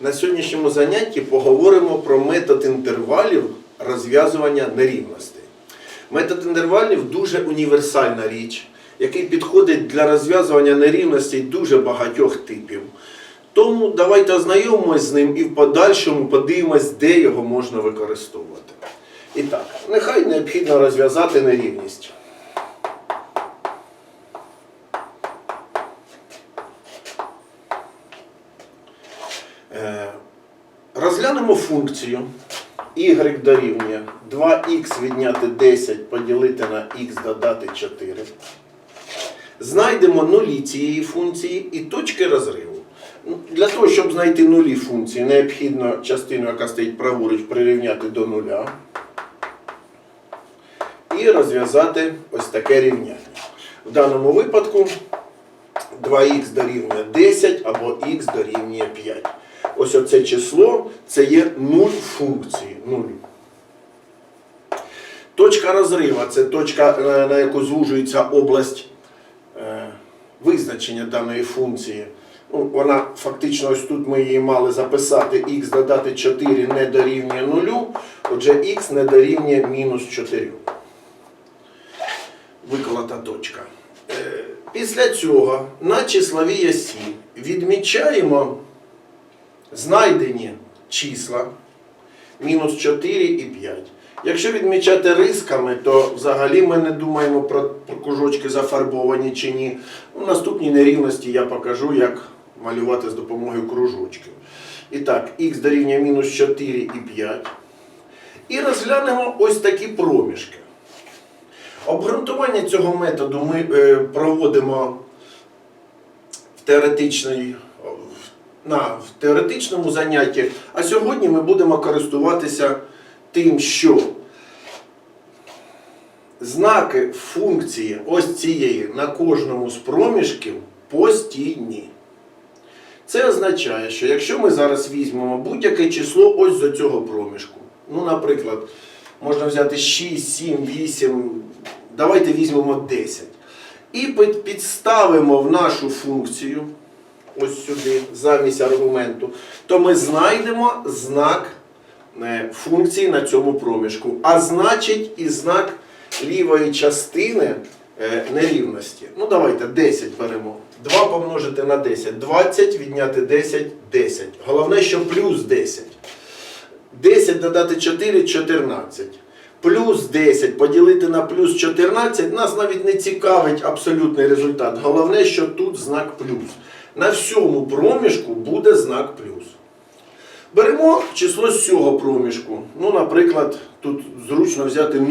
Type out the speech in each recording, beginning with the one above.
На сьогоднішньому занятті поговоримо про метод інтервалів розв'язування нерівностей. Метод інтервалів дуже універсальна річ, який підходить для розв'язування нерівностей дуже багатьох типів. Тому давайте ознайомимось з ним і в подальшому подивимось, де його можна використовувати. І так, нехай необхідно розв'язати нерівність. Е, Розглянемо функцію y дорівнює 2х відняти 10 поділити на х додати 4. Знайдемо нулі цієї функції і точки розриву. Ну, Для того, щоб знайти нулі функції, необхідно частину, яка стоїть праворуч, прирівняти до нуля. І розв'язати ось таке рівняння. В даному випадку 2х дорівнює 10 або х дорівнює 5. Ось оце число це є 0 функції. 0. Точка розриву це точка, е, на яку звужується область е, визначення даної функції. Ну, вона фактично ось тут ми її мали записати х додати 4 не дорівнює 0, отже х не дорівнює мінус 4. Виколота точка. Е, Після цього на числовій осі відмічаємо знайдені числа мінус 4 і 5. Якщо відмічати рисками, то взагалі ми не думаємо про, кружочки зафарбовані чи ні. У наступній нерівності я покажу, як малювати з допомогою кружочків. І так, х дорівнює мінус 4 і 5. І розглянемо ось такі проміжки. Обґрунтування цього методу ми е, проводимо в теоретичній на теоретичному занятті, а сьогодні ми будемо користуватися тим, що знаки функції ось цієї на кожному з проміжків постійні. Це означає, що якщо ми зараз візьмемо будь-яке число ось до цього проміжку, ну, наприклад, можна взяти 6, 7, 8, давайте візьмемо 10. І підставимо в нашу функцію ось сюди, замість аргументу, то ми знайдемо знак е, функції на цьому проміжку. А значить і знак лівої частини е, нерівності. Ну давайте 10 беремо. 2 помножити на 10. 20 відняти 10 10. Головне, що плюс 10. 10 додати 4 14. Плюс 10 поділити на плюс 14 нас навіть не цікавить абсолютний результат. Головне, що тут знак плюс. На всьому проміжку буде знак плюс. Беремо число з цього проміжку. Ну, наприклад, тут зручно взяти 0.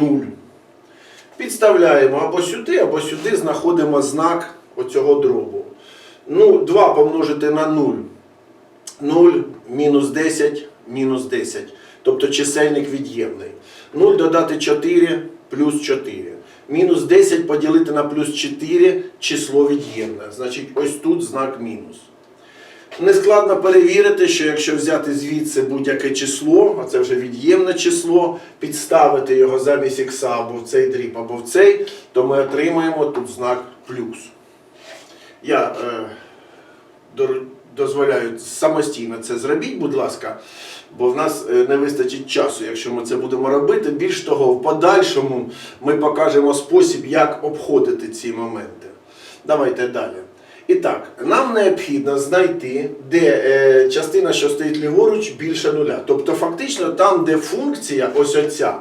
Підставляємо або сюди, або сюди знаходимо знак оцього дробу. Ну, 2 помножити на 0. 0 мінус 10 мінус 10. Тобто чисельник від'ємний. 0 додати 4 плюс 4. Мінус 10 поділити на плюс 4 число від'ємне. Значить, ось тут знак мінус. Нескладно перевірити, що якщо взяти звідси будь-яке число, а це вже від'ємне число, підставити його замість ікса або в цей дріб, або в цей, то ми отримаємо тут знак плюс. Я е, дор- дозволяю самостійно це зробіть, будь ласка, бо в нас е, не вистачить часу, якщо ми це будемо робити. Більш того, в подальшому ми покажемо спосіб, як обходити ці моменти. Давайте далі. І так, нам необхідно знайти, де е, частина, що стоїть ліворуч, більше нуля. Тобто, фактично, там, де функція, ось оця,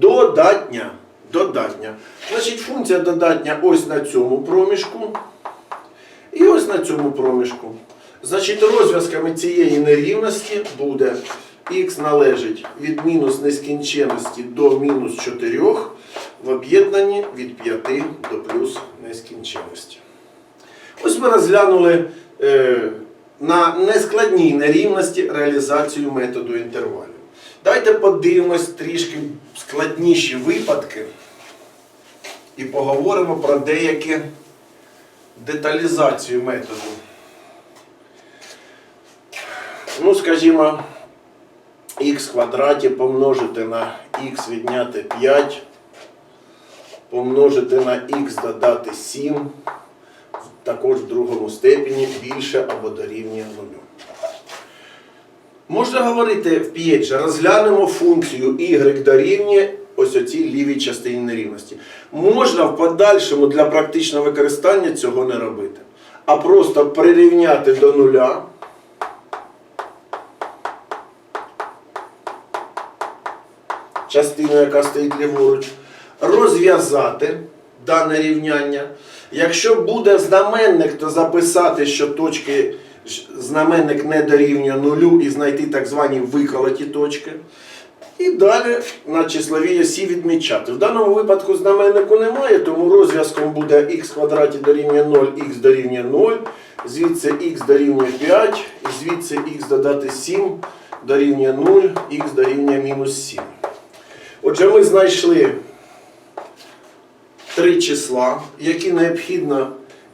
додатня. Додатня. Значить, функція додатня ось на цьому проміжку. І ось на цьому проміжку. Значить, розв'язками цієї нерівності буде х належить від мінус нескінченності до мінус 4 в об'єднанні від 5 до плюс нескінченності. Ось ми розглянули е, на нескладній нерівності реалізацію методу інтервалів. Давайте подивимось трішки складніші випадки і поговоримо про деякі деталізацію методу. Ну, скажімо, х квадраті помножити на х відняти 5, помножити на х додати 7, також в другому степені більше або дорівнює 0. Можна говорити в п'єджі, розглянемо функцію y дорівнює ось оцій лівій частині нерівності. Можна в подальшому для практичного використання цього не робити, а просто прирівняти до нуля. Частину, яка стоїть ліворуч, розв'язати дане рівняння. Якщо буде знаменник, то записати, що точки знаменник не дорівнює нулю і знайти так звані виколоті точки. І далі на числовій осі відмічати. В даному випадку знаменнику немає, тому розв'язком буде х квадраті дорівнює 0, х дорівнює 0, звідси х дорівнює 5, і звідси х додати 7 дорівнює 0, х дорівнює мінус 7. Отже, ми знайшли три числа, які необхідно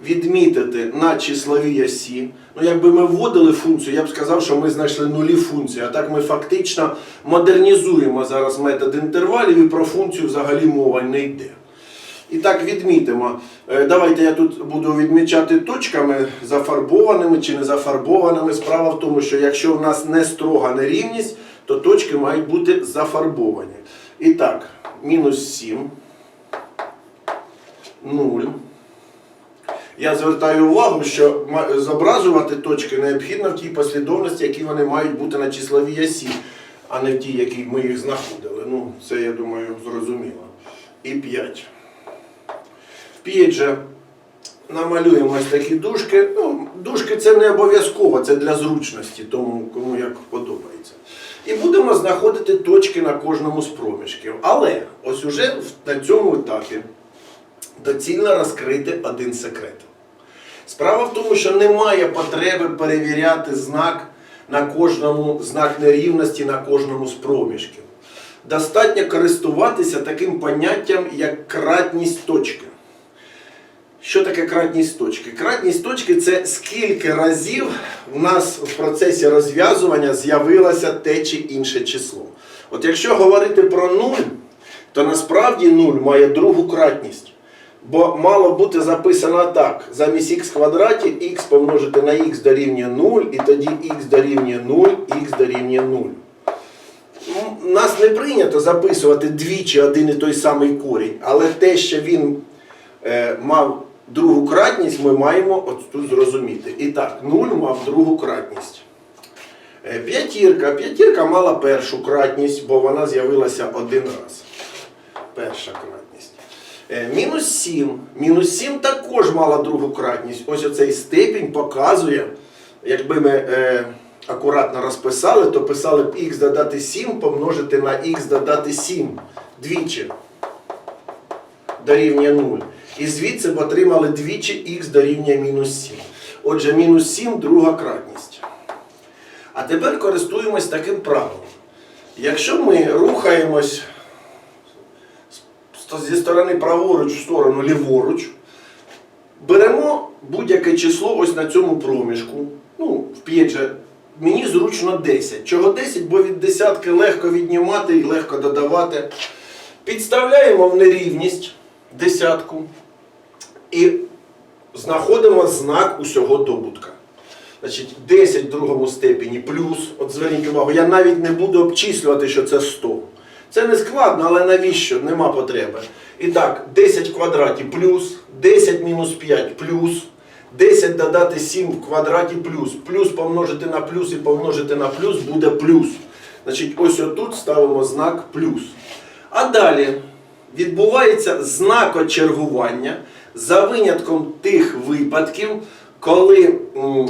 відмітити на числовій осі. Ну, якби ми вводили функцію, я б сказав, що ми знайшли нулі функції. А так ми фактично модернізуємо зараз метод інтервалів і про функцію взагалі мова не йде. І так відмітимо. Е, Давайте я тут буду відмічати точками зафарбованими чи не зафарбованими. Справа в тому, що якщо в нас не строга нерівність, то точки мають бути зафарбовані. І так, мінус 7, 0. Я звертаю увагу, що зображувати точки необхідно в тій послідовності, які вони мають бути на числовій осі, а не в тій, якій ми їх знаходили. Ну, це, я думаю, зрозуміло. І 5. В 5 же намалюємо ось такі дужки. Ну, дужки це не обов'язково, це для зручності, тому кому як подобається. І будемо знаходити точки на кожному з проміжків. Але ось уже на цьому етапі доцільно розкрити один секрет. Справа в тому, що немає потреби перевіряти знак на кожному знак нерівності на кожному з проміжків. Достатньо користуватися таким поняттям, як кратність точки. Що таке кратність точки? Кратність точки це скільки разів у нас в процесі розв'язування з'явилося те чи інше число. От якщо говорити про 0, то насправді 0 має другу кратність. Бо мало бути записано так: замість х квадраті х помножити на х дорівнює 0, і тоді х дорівнює 0, х дорівнює 0. Нас не прийнято записувати двічі один і той самий корінь, але те, що він е, мав другу кратність, ми маємо от тут зрозуміти. І так, 0 мав другу кратність. Е, П'ятірка. П'ятірка мала першу кратність, бо вона з'явилася один раз. Перша кратність. Е, Мінус 7. Мінус 7 також мала другу кратність. Ось оцей степінь показує, якби ми е, акуратно розписали, то писали б х додати 7 помножити на х додати 7 двічі дорівнює 0. І звідси б отримали двічі х дорівнює мінус 7. Отже, мінус 7 друга кратність. А тепер користуємось таким правилом. Якщо ми рухаємось зі сторони праворуч в сторону ліворуч, беремо будь-яке число ось на цьому проміжку. Ну, в п'єдже мені зручно 10. Чого 10? Бо від десятки легко віднімати і легко додавати. Підставляємо в нерівність десятку і знаходимо знак усього добутка. Значить, 10 в другому степені плюс. От зверніть увагу, я навіть не буду обчислювати, що це 100. Це не складно, але навіщо? Нема потреби. І так, 10 в квадраті плюс, 10 мінус 5 плюс, 10 додати 7 в квадраті плюс. Плюс помножити на плюс і помножити на плюс буде плюс. Значить, ось отут ставимо знак плюс. А далі відбувається знакочергування за винятком тих випадків, коли м,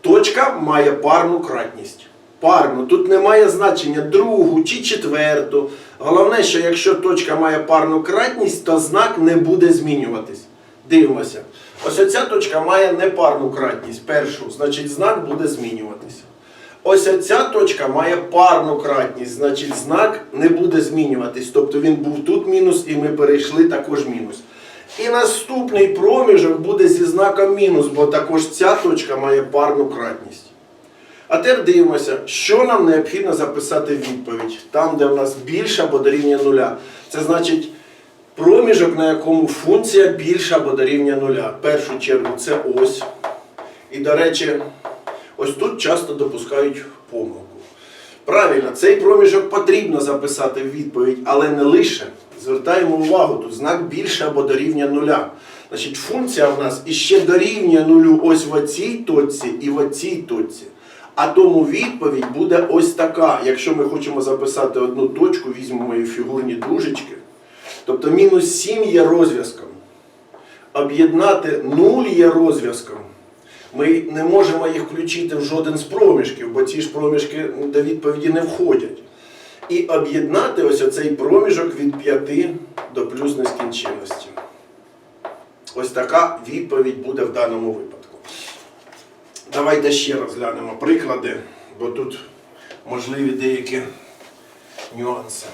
точка має парну кратність. Парну. Тут немає значення другу чи четверту. Головне, що якщо точка має парну кратність, то знак не буде змінюватись. Дивимося. Ось оця точка має непарну кратність. Першу, значить знак буде змінюватися. Ось ця точка має парну кратність, значить знак не буде змінюватись. Тобто він був тут мінус, і ми перейшли також мінус. І наступний проміжок буде зі знаком мінус, бо також ця точка має парну кратність. А тепер дивимося, що нам необхідно записати відповідь. Там, де в нас більше або дорівнює нуля. Це значить проміжок, на якому функція більша або дорівнює нуля. В першу чергу це ось. І, до речі, ось тут часто допускають помилку. Правильно, цей проміжок потрібно записати в відповідь, але не лише. Звертаємо увагу, тут знак більше або дорівнює нуля. Значить, функція в нас іще дорівнює нулю ось в оцій точці і в оцій точці. А тому відповідь буде ось така. Якщо ми хочемо записати одну точку, візьмемо її фігурні дружечки. Тобто мінус 7 є розв'язком. Об'єднати 0 є розв'язком. Ми не можемо їх включити в жоден з проміжків, бо ці ж проміжки до відповіді не входять. І об'єднати ось оцей проміжок від 5 до плюс нескінченності. Ось така відповідь буде в даному випадку. Давайте ще розглянемо приклади, бо тут можливі деякі нюанси.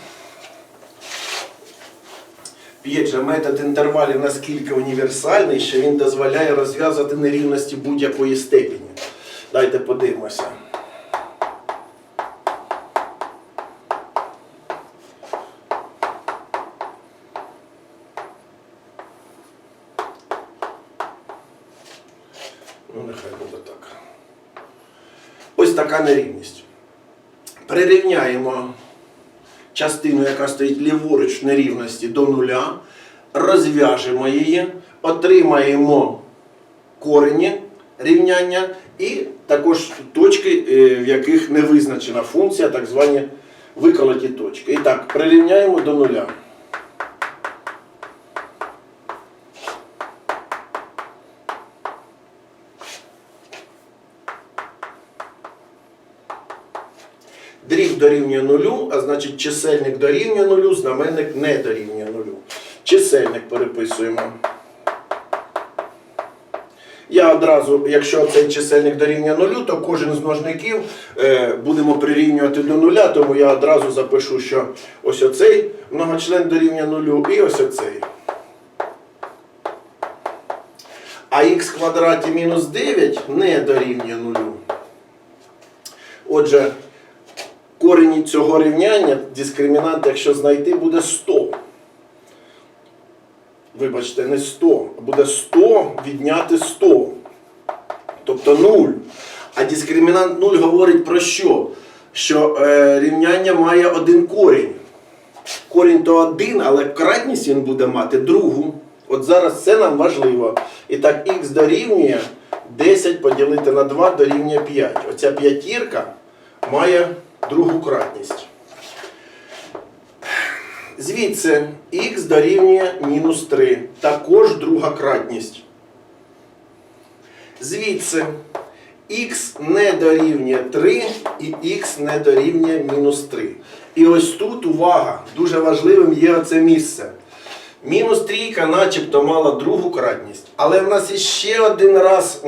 П'ять же метод інтервалів наскільки універсальний, що він дозволяє розв'язати нерівності будь-якої степені. Дайте подивимося. Ну, нехай буде так. Ось така нерівність. Прирівняємо частину, яка стоїть ліворуч нерівності до нуля, розв'яжемо її, отримаємо корені рівняння і також точки, е, в яких не визначена функція, так звані виколоті точки. І так, прирівняємо до нуля. Дріб дорівнює нулю, а значить чисельник дорівнює нулю, знаменник не дорівнює нулю. Чисельник переписуємо. Я одразу, якщо цей чисельник дорівнює нулю, то кожен з множників е, будемо прирівнювати до нуля, тому я одразу запишу, що ось оцей многочлен дорівнює нулю і ось оцей. А х квадраті мінус 9 не дорівнює нулю. Отже, корені цього рівняння, дискримінант, якщо знайти, буде 100. Вибачте, не 100, а буде 100 відняти 100. Тобто 0. А дискримінант 0 говорить про що? Що е, рівняння має один корінь. Корінь то один, але кратність він буде мати другу. От зараз це нам важливо. І так, х дорівнює 10 поділити на 2 дорівнює 5. Оця п'ятірка має другу кратність. Звідси х дорівнює мінус 3. Також друга кратність. Звідси х не дорівнює 3 і х не дорівнює мінус 3. І ось тут увага, дуже важливим є оце місце. Мінус трійка начебто мала другу кратність. Але в нас іще один раз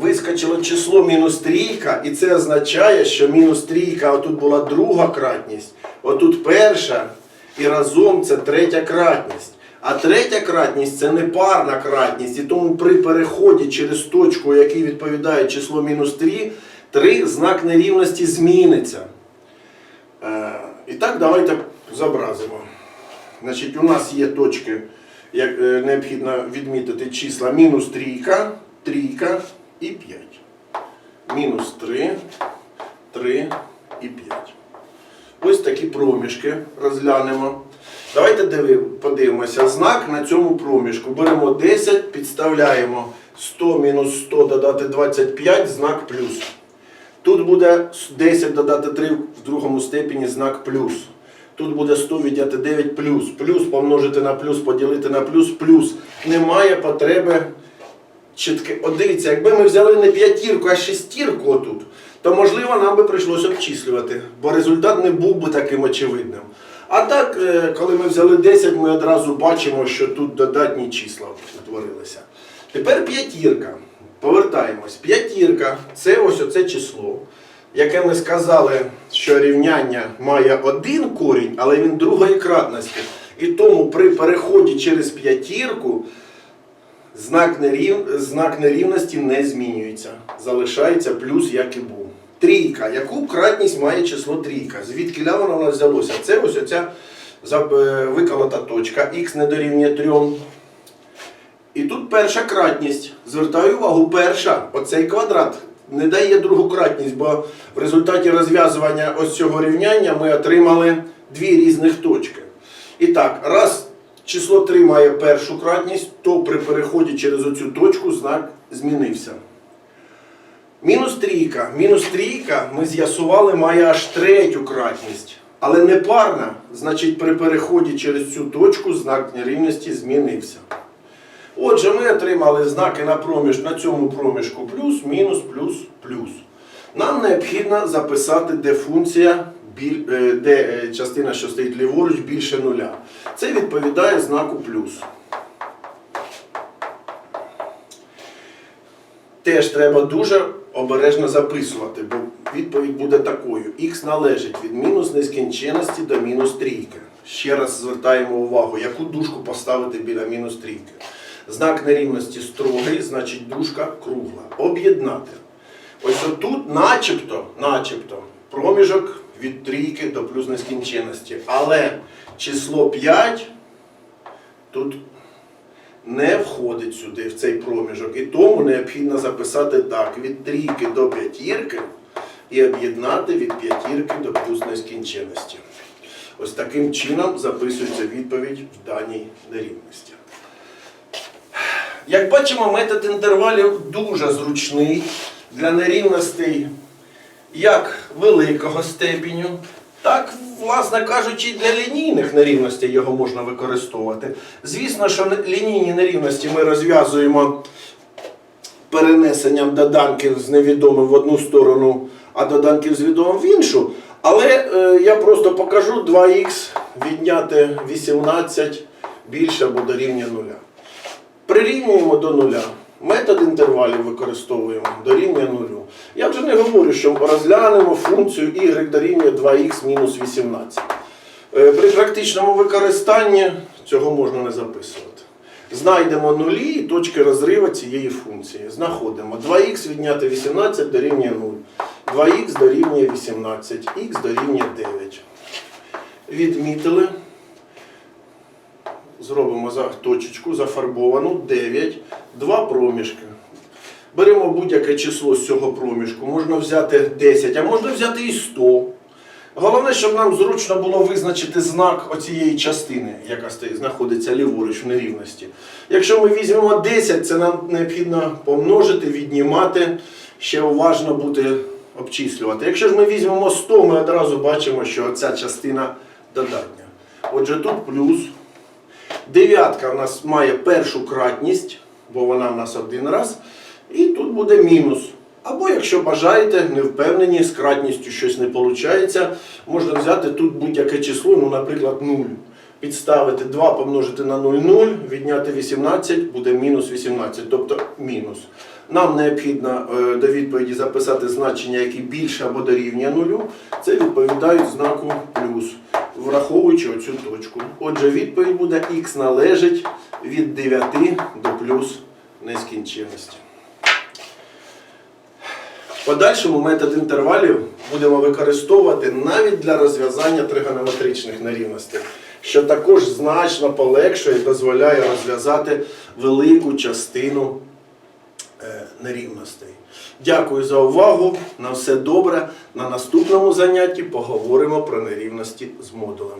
вискочило число мінус трійка, і це означає, що мінус трійка, отут була друга кратність, отут перша, і разом це третя кратність. А третя кратність це не парна кратність, і тому при переході через точку, якій відповідає число мінус 3, 3 знак нерівності зміниться. Е, і так, давайте зобразимо. Значить, у нас є точки, як е, необхідно відмітити числа мінус трійка, трійка і 5. Мінус 3, 3 і 5. Ось такі проміжки розглянемо. Давайте подивимося. Знак на цьому проміжку. Беремо 10, підставляємо 100 мінус 100 додати 25, знак плюс. Тут буде 10 додати 3 в другому степені знак плюс. Тут буде 100 відняти 9 плюс. Плюс помножити на плюс, поділити на плюс, плюс. Немає потреби чітке. От дивіться, якби ми взяли не п'ятірку, а шестірку отут, то можливо нам би прийшлося обчислювати, бо результат не був би таким очевидним. А так, е, коли ми взяли 10, ми одразу бачимо, що тут додатні числа утворилися. Тепер п'ятірка. Повертаємось. П'ятірка це ось оце число, яке ми сказали, що рівняння має один корінь, але він другої кратності. І тому при переході через п'ятірку знак, нерів... знак нерівності не змінюється. Залишається плюс, як і був. Трійка. Яку кратність має число трійка? Звідки воно взялося? Це ось оця е, виколота точка. Х не дорівнює 3. І тут перша кратність. Звертаю увагу, перша. Оцей квадрат не дає другу кратність, бо в результаті розв'язування ось цього рівняння ми отримали дві різних точки. І так, раз число 3 має першу кратність, то при переході через оцю точку знак змінився. Мінус трійка. Мінус трійка ми з'ясували має аж третю кратність. Але не парна, значить при переході через цю точку знак нерівності змінився. Отже, ми отримали знаки на, проміж, на цьому проміжку плюс, мінус, плюс, плюс. Нам необхідно записати, де функція, де е, частина, що стоїть ліворуч, більше нуля. Це відповідає знаку плюс. Теж треба дуже обережно записувати, бо відповідь буде такою. Х належить від мінус нескінченності до мінус трійки. Ще раз звертаємо увагу, яку дужку поставити біля мінус трійки. Знак нерівності строгий, значить дужка кругла. Об'єднати. Ось отут начебто, начебто, проміжок від трійки до плюс нескінченності. Але число 5 тут не входить сюди, в цей проміжок. І тому необхідно записати так: від трійки до п'ятірки і об'єднати від п'ятірки до плюс нескінченності. Ось таким чином записується відповідь в даній нерівності. Як бачимо, метод інтервалів дуже зручний для нерівностей як великого степеню, так, власне кажучи, для лінійних нерівностей його можна використовувати. Звісно, що лінійні нерівності ми розв'язуємо перенесенням доданків з невідомим в одну сторону, а доданків з відомим в іншу. Але е, я просто покажу 2х відняти 18 більше або дорівнює нуля. Прирівнюємо до нуля. Метод інтервалів використовуємо дорівнює нулю. Я вже не говорю, що розглянемо функцію y дорівнює 2х мінус 18. Е, При практичному використанні цього можна не записувати. Знайдемо нулі і точки розриву цієї функції. Знаходимо 2х відняти 18 дорівнює 0. 2х дорівнює 18, х дорівнює 9. Відмітили. Зробимо точечку зафарбовану 9, два проміжки. Беремо будь-яке число з цього проміжку. Можна взяти 10, а можна взяти і 100. Головне, щоб нам зручно було визначити знак оцієї частини, яка знаходиться ліворуч в нерівності. Якщо ми візьмемо 10, це нам необхідно помножити, віднімати, ще уважно бути обчислювати. Якщо ж ми візьмемо 100, ми одразу бачимо, що ця частина додатня. Отже, тут плюс. Дев'ятка в нас має першу кратність, бо вона в нас один раз. І тут буде мінус. Або, якщо бажаєте, не впевнені, з кратністю щось не виходить, можна взяти тут будь-яке число, ну, наприклад, 0. Підставити 2 помножити на 0, 0, відняти 18, буде мінус 18, тобто мінус. Нам необхідно е, до відповіді записати значення, які більше або дорівнює нулю. Це відповідають знаку враховуючи оцю точку. Отже, відповідь буде х належить від 9 до плюс нескінченності. В подальшому метод інтервалів будемо використовувати навіть для розв'язання тригонометричних нерівностей, що також значно полегшує і дозволяє розв'язати велику частину нерівностей. Дякую за увагу. На все добре. На наступному занятті поговоримо про нерівності з модулем.